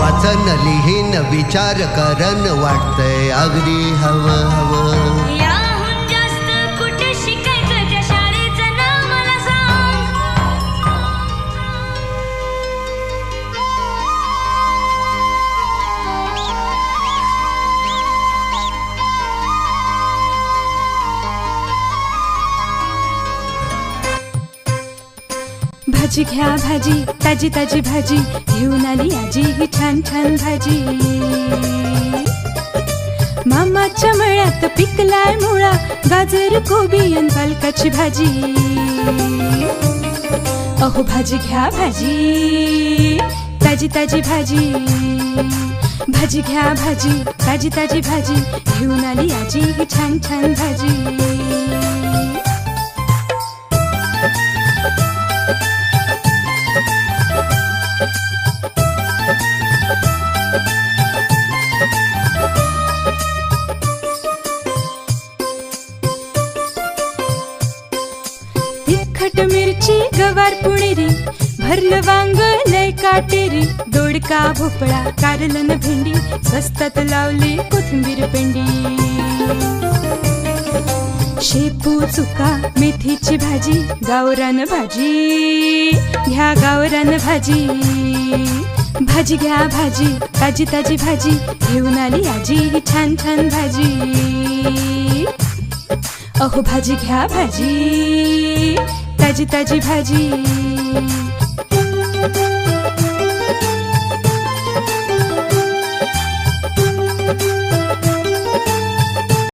वाचन लिहीन विचार करण वाटतंय. अगदी हवं हवं. भाजी घ्या भाजी ताजी ताजी भाजी घेऊन आली आजी ही छान छान भाजी. मामाच्या मळ्यात पिकलाय मुळा गाजर कोबी आणि पालकाची भाजी. अहो भाजी घ्या भाजी ताजी ताजी भाजी. भाजी घ्या भाजी ताजी ताजी भाजी घेऊन आली आजी ही छान छान भाजी. तिखट मिरची गवार पुणेरी भरलं वांग लय काटेरी दोडका भोपळा कारलन भेंडी. स्वस्तात लावली कोथिंबीर पेंडी. शेपू चुका मेथीची भाजी गावरान भाजी. घ्या गावरान भाजी. भाजी घ्या भाजी ताजी ताजी भाजी. घेऊन आली आजी छान छान भाजी. अहो भाजी घ्या भाजी. ताजी ताजी भाजी.